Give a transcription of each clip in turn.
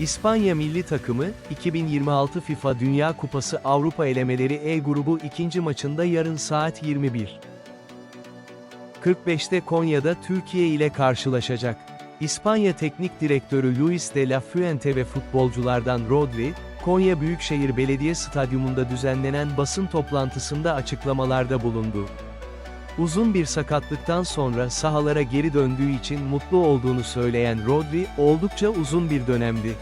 İspanya milli takımı, 2026 FIFA Dünya Kupası Avrupa elemeleri E grubu ikinci maçında yarın saat 21. 45'te Konya'da Türkiye ile karşılaşacak. İspanya Teknik Direktörü Luis de la Fuente ve futbolculardan Rodri, Konya Büyükşehir Belediye Stadyumunda düzenlenen basın toplantısında açıklamalarda bulundu. Uzun bir sakatlıktan sonra sahalara geri döndüğü için mutlu olduğunu söyleyen Rodri, oldukça uzun bir dönemdi.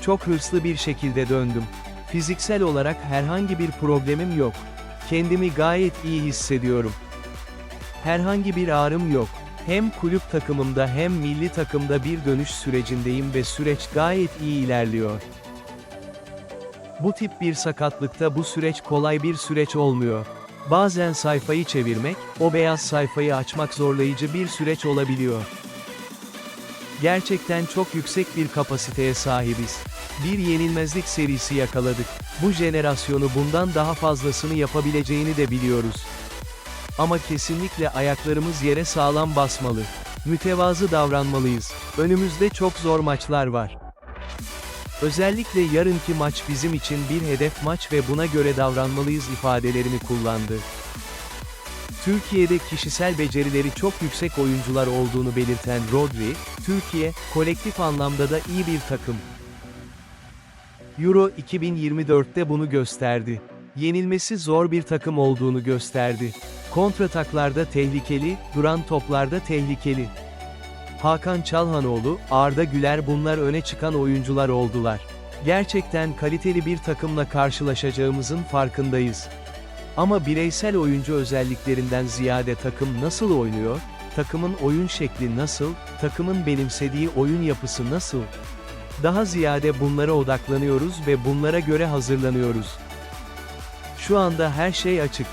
Çok hırslı bir şekilde döndüm. Fiziksel olarak herhangi bir problemim yok. Kendimi gayet iyi hissediyorum. Herhangi bir ağrım yok. Hem kulüp takımımda hem milli takımda bir dönüş sürecindeyim ve süreç gayet iyi ilerliyor. Bu tip bir sakatlıkta bu süreç kolay bir süreç olmuyor. Bazen sayfayı çevirmek, o beyaz sayfayı açmak zorlayıcı bir süreç olabiliyor. Gerçekten çok yüksek bir kapasiteye sahibiz. Bir yenilmezlik serisi yakaladık. Bu jenerasyonu bundan daha fazlasını yapabileceğini de biliyoruz. Ama kesinlikle ayaklarımız yere sağlam basmalı. Mütevazı davranmalıyız. Önümüzde çok zor maçlar var. Özellikle yarınki maç bizim için bir hedef maç ve buna göre davranmalıyız ifadelerini kullandı. Türkiye'de kişisel becerileri çok yüksek oyuncular olduğunu belirten Rodri, Türkiye, kolektif anlamda da iyi bir takım. Euro 2024'te bunu gösterdi. Yenilmesi zor bir takım olduğunu gösterdi. Kontrataklarda tehlikeli, duran toplarda tehlikeli. Hakan Çalhanoğlu, Arda Güler bunlar öne çıkan oyuncular oldular. Gerçekten kaliteli bir takımla karşılaşacağımızın farkındayız. Ama bireysel oyuncu özelliklerinden ziyade takım nasıl oynuyor, takımın oyun şekli nasıl, takımın benimsediği oyun yapısı nasıl? Daha ziyade bunlara odaklanıyoruz ve bunlara göre hazırlanıyoruz. Şu anda her şey açık.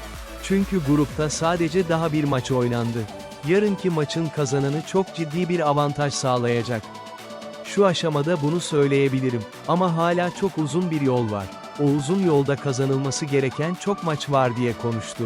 Çünkü grupta sadece daha bir maç oynandı. Yarınki maçın kazananı çok ciddi bir avantaj sağlayacak. Şu aşamada bunu söyleyebilirim ama hala çok uzun bir yol var. O uzun yolda kazanılması gereken çok maç var diye konuştu.